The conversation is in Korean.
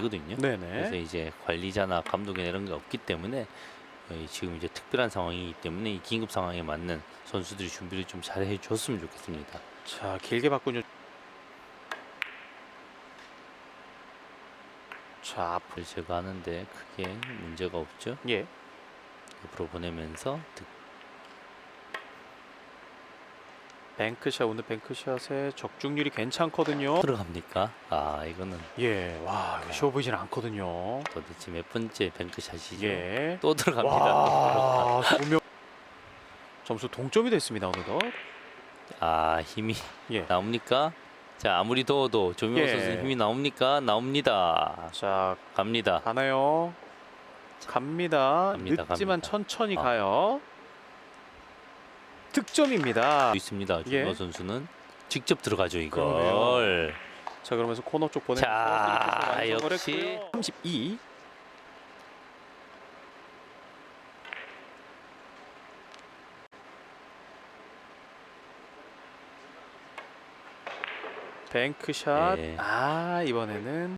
그래서 네네. 이제 관리자나 감독이나 이런 게 없기 때문에 어, 지금 이제 특별한 상황이기 때문에 이 긴급 상황에 맞는 선수들이 준비를 좀 잘 해줬으면 좋겠습니다. 자 길게 바꾸죠. 자 앞. 그걸 제거하는데 크게 문제가 없죠. 예. 옆으로 보내면서 득- 뱅크샷 오늘 뱅크샷의 적중률이 괜찮거든요. 들어갑니까? 아 이거는 예. 와 이거 쉬워 보이진 않거든요. 도대체 몇 번째 뱅크샷이죠? 예. 또 들어갑니다. 와, 두 명 점수 동점이 됐습니다 어느덧. 아 힘이 예. 나옵니까? 자 아무리 더워도 조명호 예. 선수 힘이 나옵니까? 나옵니다. 자 갑니다. 가나요? 갑니다. 갑니다, 늦지만 갑니다. 천천히 아. 가요. 득점입니다. 있습니다. 예. 조명호 선수는 직접 들어가죠 이걸. 자 그러면서 코너 쪽 보내면서 자, 역시. 했고요. 32. 뱅크샷. 네. 아 이번에는